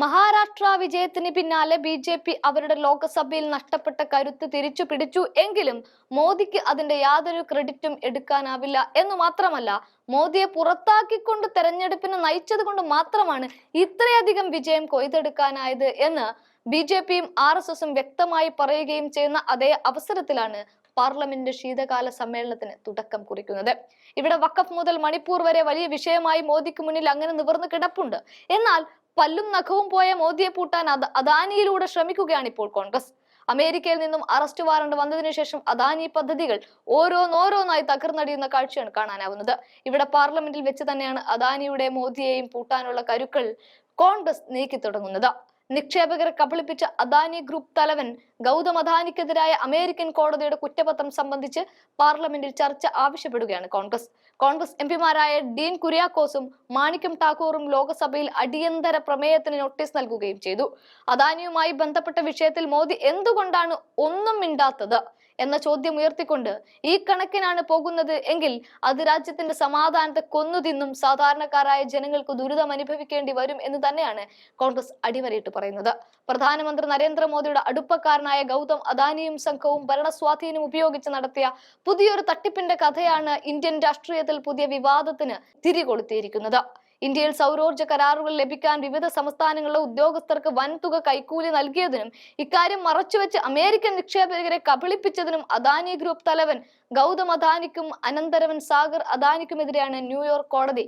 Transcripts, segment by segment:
മഹാരാഷ്ട്ര വിജയത്തിന് പിന്നാലെ B J P അവരുടെ ലോക്സഭയിൽ നഷ്ടപ്പെട്ട കരുത്ത് തിരിച്ചു പിടിച്ചു എങ്കിലും മോദിക്ക് അതിന്റെ യാതൊരു ക്രെഡിറ്റും എടുക്കാനാവില്ല എന്ന് മാത്രമല്ല മോദിയെ പുറത്താക്കിക്കൊണ്ട് തെരഞ്ഞെടുപ്പിന് നയിച്ചത് കൊണ്ട് മാത്രമാണ് ഇത്രയധികം വിജയം കൊയ്തെടുക്കാനായത് എന്ന് ബി ജെ പിയും ആർ എസ് എസും വ്യക്തമായി പറയുകയും ചെയ്യുന്ന അതേ അവസരത്തിലാണ് പാർലമെന്റ് ശീതകാല സമ്മേളനത്തിന് തുടക്കം കുറിക്കുന്നത്. ഇവിടെ വക്കഫ് മുതൽ മണിപ്പൂർ വരെ വലിയ വിഷയമായി മോദിക്ക് മുന്നിൽ അങ്ങനെ നിവർന്നു കിടപ്പുണ്ട്. എന്നാൽ പല്ലും നഖവും പോയ മോദിയെ പൂട്ടാൻ അദ- അദാനിയിലൂടെ ശ്രമിക്കുകയാണ് ഇപ്പോൾ കോൺഗ്രസ്. അമേരിക്കയിൽ നിന്നും അറസ്റ്റ് വാറണ്ട് വന്നതിനു ശേഷം അദാനി പദ്ധതികൾ ഓരോന്നോരോന്നായി തകർന്നടിയുന്ന കാഴ്ചയാണ് കാണാനാവുന്നത്. ഇവിടെ പാർലമെന്റിൽ വെച്ച് തന്നെയാണ് അദാനിയുടെ മോദിയെയും പൂട്ടാനുള്ള കരുക്കൾ കോൺഗ്രസ് നീക്കി തുടങ്ങുന്നത് നിക്ഷേപകരെ കബളിപ്പിച്ച അദാനി ഗ്രൂപ്പ് തലവൻ ഗൗതം അദാനിക്കെതിരായ അമേരിക്കൻ കോടതിയുടെ കുറ്റപത്രം സംബന്ധിച്ച് പാർലമെന്റിൽ ചർച്ച ആവശ്യപ്പെടുകയാണ് കോൺഗ്രസ്. കോൺഗ്രസ് എംപിമാരായ ഡീൻ കുര്യാക്കോസും മാണിക്യം ടാക്കൂറും ലോക്സഭയിൽ അടിയന്തര പ്രമേയത്തിന് നോട്ടീസ് നൽകുകയും ചെയ്തു. അദാനിയുമായി ബന്ധപ്പെട്ട വിഷയത്തിൽ മോദി എന്തുകൊണ്ടാണ് ഒന്നും മിണ്ടാത്തത് എന്ന ചോദ്യം ഉയർത്തിക്കൊണ്ട് ഈ കണക്കിനാണ് പോകുന്നത് എങ്കിൽ അത് രാജ്യത്തിന്റെ സമാധാനത്തെ കൊന്നു തിന്നും സാധാരണക്കാരായ ജനങ്ങൾക്ക് ദുരിതം അനുഭവിക്കേണ്ടി വരും എന്ന് തന്നെയാണ് കോൺഗ്രസ് അടിവരയിട്ട് പറയുന്നത്. പ്രധാനമന്ത്രി നരേന്ദ്രമോദിയുടെ അടുപ്പക്കാരനായ ഗൗതം അദാനിയും സംഘവും ഭരണസ്വാധീനം ഉപയോഗിച്ച് നടത്തിയ പുതിയൊരു തട്ടിപ്പിന്റെ കഥയാണ് ഇന്ത്യൻ രാഷ്ട്രീയത്തിൽ പുതിയ വിവാദത്തിന് തിരികൊളുത്തിയിരിക്കുന്നത്. ഇന്ത്യയിൽ സൗരോർജ കരാറുകൾ ലഭിക്കാൻ വിവിധ സംസ്ഥാനങ്ങളിലെ ഉദ്യോഗസ്ഥർക്ക് വൻതുക കൈക്കൂലി നൽകിയതിനും ഇക്കാര്യം മറച്ചുവെച്ച് അമേരിക്കൻ നിക്ഷേപകരെ കബളിപ്പിച്ചതിനും അദാനി ഗ്രൂപ്പ് തലവൻ ഗൗതം അദാനിക്കും അനന്തരവൻ സാഗർ അദാനിക്കുമെതിരെയാണ് ന്യൂയോർക്ക് കോടതി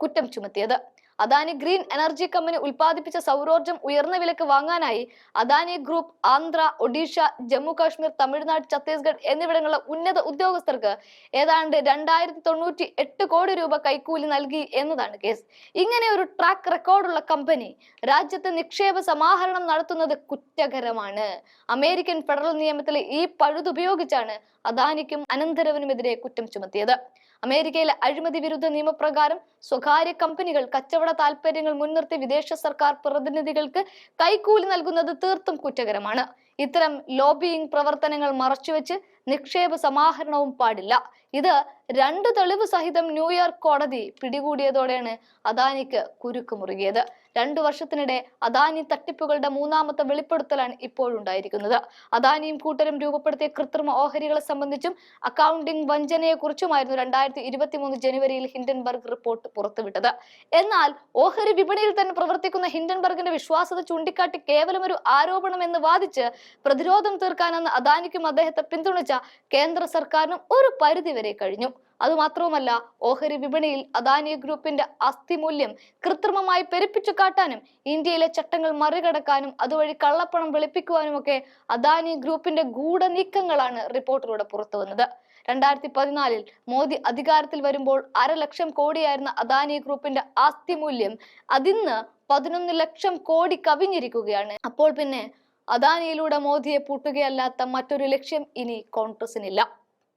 കുറ്റം ചുമത്തിയത്. അദാനി ഗ്രീൻ എനർജി കമ്പനി ഉൽപ്പാദിപ്പിച്ച സൗരോർജം ഉയർന്ന വിലക്ക് വാങ്ങാനായി അദാനി ഗ്രൂപ്പ് ആന്ധ്ര ഒഡീഷ ജമ്മു കാശ്മീർ തമിഴ്നാട് ഛത്തീസ്ഗഡ് എന്നിവിടങ്ങളിലെ ഉന്നത ഉദ്യോഗസ്ഥർക്ക് ഏതാണ്ട് രണ്ടായിരത്തി തൊണ്ണൂറ്റി എട്ട് കോടി രൂപ കൈക്കൂലി നൽകി എന്നതാണ് കേസ്. ഇങ്ങനെ ഒരു ട്രാക്ക് റെക്കോർഡുള്ള കമ്പനി രാജ്യത്ത് നിക്ഷേപ സമാഹരണം നടത്തുന്നത് കുറ്റകരമാണ്. അമേരിക്കൻ ഫെഡറൽ നിയമത്തിലെ ഈ പഴുതുപയോഗിച്ചാണ് അദാനിക്കും അനന്തരവനുമെതിരെ കുറ്റം ചുമത്തിയത്. അമേരിക്കയിലെ അഴിമതി വിരുദ്ധ നിയമപ്രകാരം സ്വകാര്യ കമ്പനികൾ കച്ചവട താൽപര്യങ്ങൾ മുൻനിർത്തി വിദേശ സർക്കാർ പ്രതിനിധികൾക്ക് കൈക്കൂലി നൽകുന്നത് തീർത്തും കുറ്റകരമാണ്. ഇത്തരം ലോബിയിങ് പ്രവർത്തനങ്ങൾ മറച്ചുവെച്ച് നിക്ഷേപ സമാഹരണവും പാടില്ല. ഇത് രണ്ട് തെളിവ് സഹിതം ന്യൂയോർക്ക് കോടതി പിടികൂടിയതോടെയാണ് അദാനിക്ക് കുരുക്ക് മുറുകിയത്. രണ്ടു വർഷത്തിനിടെ അദാനി തട്ടിപ്പുകളുടെ മൂന്നാമത്തെ വെളിപ്പെടുത്തലാണ് ഇപ്പോഴുണ്ടായിരിക്കുന്നത്. അദാനിയും കൂട്ടരും രൂപപ്പെടുത്തിയ കൃത്രിമ ഓഹരികളെ സംബന്ധിച്ചും അക്കൗണ്ടിംഗ് വഞ്ചനയെ കുറിച്ചുമായിരുന്നു രണ്ടായിരത്തി ഇരുപത്തി മൂന്ന് ജനുവരിയിൽ ഹിൻഡൻബർഗ് റിപ്പോർട്ട് പുറത്തുവിട്ടത്. എന്നാൽ ഓഹരി വിപണിയിൽ തന്നെ പ്രവർത്തിക്കുന്ന ഹിൻഡൻബർഗിന്റെ വിശ്വാസത ചൂണ്ടിക്കാട്ടി കേവലം ഒരു ആരോപണം എന്ന് വാദിച്ച് പ്രതിരോധം തീർക്കാനെന്ന് അദാനിക്കും അദ്ദേഹത്തെ പിന്തുണച്ച കേന്ദ്ര സർക്കാരിനും ഒരു പരിധിവരെ കഴിഞ്ഞു. അതുമാത്രവുമല്ല ഓഹരി വിപണിയിൽ അദാനി ഗ്രൂപ്പിന്റെ അസ്ഥി മൂല്യം കൃത്രിമമായി പെരുപ്പിച്ചു കാട്ടാനും ഇന്ത്യയിലെ ചട്ടങ്ങൾ മറികടക്കാനും അതുവഴി കള്ളപ്പണം വെളുപ്പിക്കുവാനും ഒക്കെ അദാനി ഗ്രൂപ്പിന്റെ ഗൂഢനീക്കങ്ങളാണ് റിപ്പോർട്ടിലൂടെ പുറത്തു വന്നത് രണ്ടായിരത്തി പതിനാലിൽ മോദി അധികാരത്തിൽ വരുമ്പോൾ അരലക്ഷം കോടിയായിരുന്ന അദാനി ഗ്രൂപ്പിന്റെ ആസ്തി മൂല്യം അതിന്ന് പതിനൊന്ന് ലക്ഷം കോടി കവിഞ്ഞിരിക്കുകയാണ്. അപ്പോൾ പിന്നെ അദാനിയിലൂടെ മോദിയെ പൂട്ടുകയല്ലാത്ത മറ്റൊരു ലക്ഷ്യം ഇനി കോൺഗ്രസിനില്ല.